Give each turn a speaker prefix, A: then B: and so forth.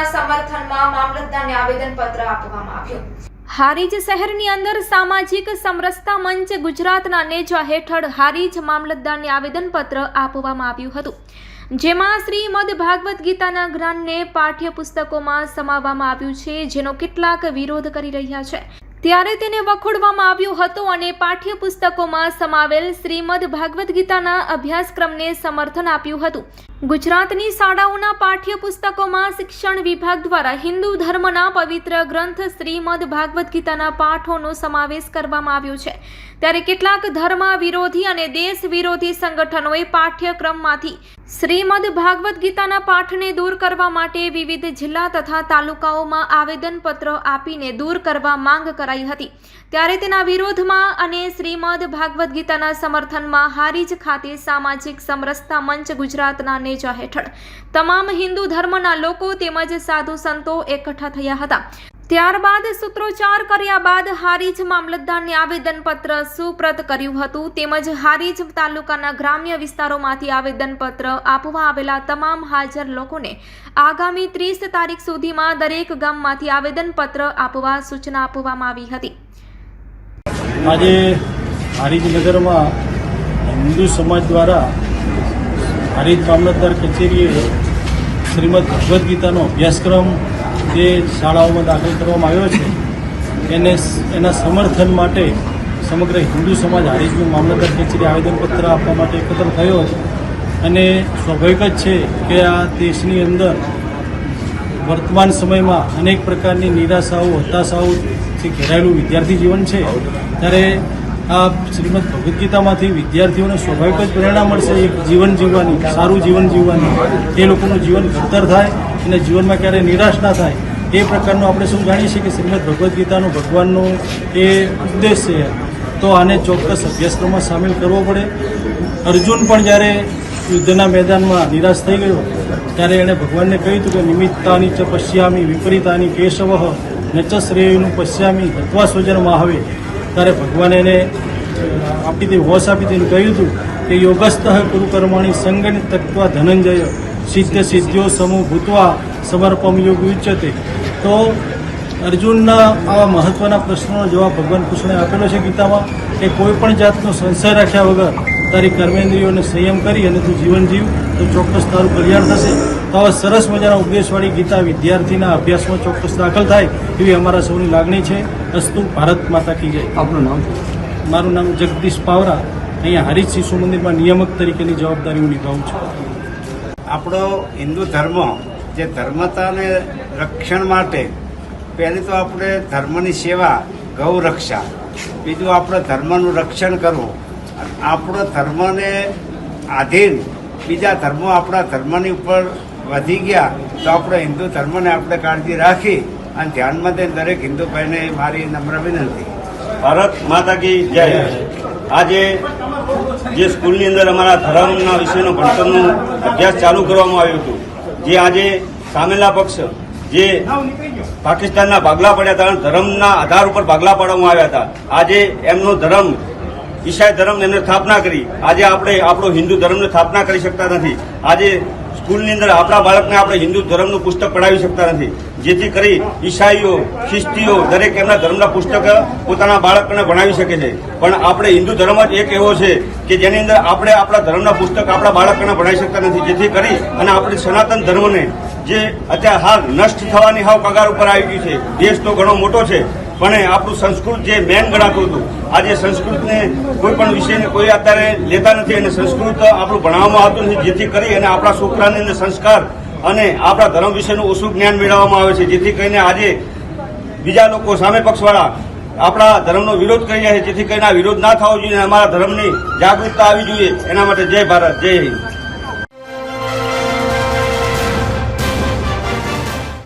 A: ગીતાના સમર્થનમાં મામલતદારને આવેદનપત્ર આપવામાં આવ્યું.
B: હારીજ શહેરની અંદર સામાજિક સમરસતા મંચ ગુજરાતના નેજા હેઠળ હારીજ મામલતદારને આવેદનપત્ર આપવામાં આવ્યું હતું. જેમાં શ્રીમદ ભાગવત ગીતાના જ્ઞાનને પાઠ્યપુસ્તકોમાં સમાવવામાં આવ્યું છે, જેનો કેટલાક વિરોધ કરી રહ્યા છે. ત્યારે તેને વખોડવામાં આવ્યો હતો અને પાઠ્યપુસ્તકોમાં સમાવેલ શ્રીમદ ભાગવદ્ ગીતાના અભ્યાસક્રમને સમર્થન આપ્યું હતું. ગુજરાતની શાળાઓના પાઠ્યપુસ્તકોમાં શિક્ષણ વિભાગ દ્વારા હિન્દુ ધર્મના પવિત્ર ગ્રંથ શ્રીમદ ભાગવદ્ ગીતાના પાઠોનો સમાવેશ કરવામાં આવ્યો છે. ત્યારે કેટલાક ધર્મ વિરોધી અને દેશ વિરોધી સંગઠનોએ પાઠ્યક્રમમાંથી શ્રીમદ ભાગવદ્ ગીતાના પાઠને દૂર કરવા માટે વિવિધ જિલ્લા તથા તાલુકાઓમાં આવેદનપત્ર આપીને દૂર કરવા માંગ કરાઈ હતી. ત્યારે તેના વિરોધમાં અને શ્રીમદ ભાગવદ્ ગીતાના સમર્થનમાં હારીજ ખાતે સામાજિક સમરસતા મંચ ગુજરાતના નેજા હેઠળ. તમામ હિન્દુ ધર્મના લોકો તેમજ સાધુ સંતો એકઠા થયા હતા. ત્યારબાદ સૂત્રોચ્ચાર કર્યા બાદ હારીજ મામલતદારને આવેદનપત્ર સુપ્રત કર્યું હતું. તેમજ હારીજ તાલુકાના ગ્રામ્ય વિસ્તારોમાંથી આવેદનપત્ર આપવા આવેલા તમામ હાજર લોકોને આગામી ત્રીસ તારીખ સુધીમાં દરેક ગામમાંથી આવેદનપત્ર આપવા સૂચના આપવામાં આવી હતી.
C: આજે હારીજ નગરમાં હિન્દુ સમાજ દ્વારા હારીજ મામલતદાર કચેરીએ શ્રીમદ ભગવદ્ ગીતાનો અભ્યાસક્રમ જે શાળાઓમાં દાખલ કરવામાં આવ્યો છે, એને એના સમર્થન માટે સમગ્ર હિન્દુ સમાજ હારીજનું મામલતદાર કચેરી આવેદનપત્ર આપવા માટે એકત્ર થયો છે. અને સ્વાભાવિક જ છે કે આ દેશની અંદર વર્તમાન સમયમાં અનેક પ્રકારની નિરાશાઓ હતાશાઓથી ઘેરાયેલું વિદ્યાર્થી જીવન છે, ત્યારે આ શ્રીમદ ભગવદ્ ગીતામાંથી વિદ્યાર્થીઓને સ્વાભાવિક જ પ્રેરણા મળશે એક જીવન જીવવાની, સારું જીવન જીવવાની. એ લોકોનું જીવન ઘડતર થાય અને જીવનમાં ક્યારેય નિરાશ ના થાય. એ પ્રકારનું આપણે શું જાણીએ છીએ કે શ્રીમદ ભગવદ્ ગીતાનો ભગવાનનો એ ઉદ્દેશ છે. તો આને ચોક્કસ અભ્યાસક્રમમાં સામેલ કરવો પડે. અર્જુન પણ જ્યારે યુદ્ધના મેદાનમાં નિરાશ થઈ ગયો, ત્યારે એણે ભગવાનને કહ્યું હતું કે, નિમિત્તાની ચ પશ્યામી વિપરીતાની કેશવ ન શ્રેયનું પશ્યામી હત્વા સ્વજન માહવે. ત્યારે ભગવાને એને આપી તે હોશ આપી તેને કહ્યું હતું કે યોગસ્થ કુરુકર્માણી કર્માણી સંગની તત્વા ધનંજય સિદ્ધ સિદ્ધિઓ સમૂહ ભૂતવા સમર્પમ યોગ ઉચ્યતે. તો અર્જુનના આવા મહત્વના પ્રશ્નોનો જવાબ ભગવાન કૃષ્ણે આપેલો છે ગીતામાં કે કોઈ પણ જાતનો સંશય રાખ્યા વગર તારી કર્મેન્દ્રિયોને સંયમ કરી અને તું જીવન જીવ. તો ચોક્કસ તારું કલ્યાણ થશે. તો આવા સરસ મજાના ઉપદેશવાળી ગીતા વિદ્યાર્થીના અભ્યાસમાં ચોક્કસ દાખલ થાય એવી અમારા સૌની લાગણી છે. અસ્તુ ભારત માતા કી જય.
D: આપનું નામ?
C: મારું નામ જગદીશ પાવરા. અહીંયા હરીશ શિશુ મંદિરમાં નિયામક તરીકેની જવાબદારી હું નિભાવું છું.
E: આપણો હિન્દુ ધર્મ જે ધર્મતાને રક્ષણ માટે પહેલી તો આપણે ધર્મની સેવા ગૌ રક્ષા. બીજું આપણે ધર્મનું રક્ષણ કરવું. આપણો ધર્મને આધીન બીજા ધર્મો આપણા ધર્મની ઉપર વધી ગયા, તો આપણે હિન્દુ ધર્મને આપણે કાળજી રાખી અને ધ્યાનમાં દઈને દરેક હિન્દુ ભાઈને મારી નમ્ર વિનંતી.
F: ભારત માતા કી જય. આજે જે સ્કૂલની અંદર અમારા ધર્મના વિષયનો ભણતરનો અભ્યાસ ચાલુ કરવામાં આવ્યું હતું, જે આજે સામેલા પક્ષ, જે પાકિસ્તાનના ભાગલા પડ્યા હતા ધર્મના આધાર ઉપર ભાગલા પાડવામાં આવ્યા હતા. આજે એમનો ધર્મ ઈસાઈ ધર્મની અંદર સ્થાપના કરી. આજે આપણે આપણો હિન્દુ ધર્મની સ્થાપના કરી શકતા નથી. આજે સ્કૂલની અંદર આપણા બાળકને આપણે હિન્દુ ધર્મનું પુસ્તક પઢાવી શકતા નથી. જેથી કરી ઈસાઈઓ, ખ્રિસ્તીઓ દરેક એમના ધર્મના પુસ્તક પોતાના બાળકને ભણાવી શકે છે. પણ આપણે હિન્દુ ધર્મ જ એક એવો છે કે જેની અંદર આપણે આપણા ધર્મના પુસ્તક આપણા બાળકને ભણાવી શકતા નથી. જેથી કરી અને આપણે સનાતન ધર્મને જે અત્યારે હાલ નષ્ટ થવાની હાવ કગાર ઉપર આવી ગયું છે. દેશ તો ઘણો મોટો છે. પણ આપણું સંસ્કૃત જે મેન ગણાતું હતું, આજે સંસ્કૃતને કોઈ પણ વિષયને કોઈ અત્યારે લેતા નથી અને સંસ્કૃત આપણું ભણાવવામાં આવતું નથી, જેથી કરી અને આપણા છોકરાને સંસ્કાર અને આપણા ધર્મ વિશેનું ઓછું જ્ઞાન મેળવવામાં આવે છે. જેથી કરીને આજે બીજા લોકો સામે પક્ષવાળા આપણા ધર્મનો વિરોધ કરી રહ્યા છે. જેથી કરીને આ વિરોધ ના થવો જોઈએ અમારા ધર્મની જાગૃતતા આવી જોઈએ. એના માટે જય ભારત, જય હિન્દ.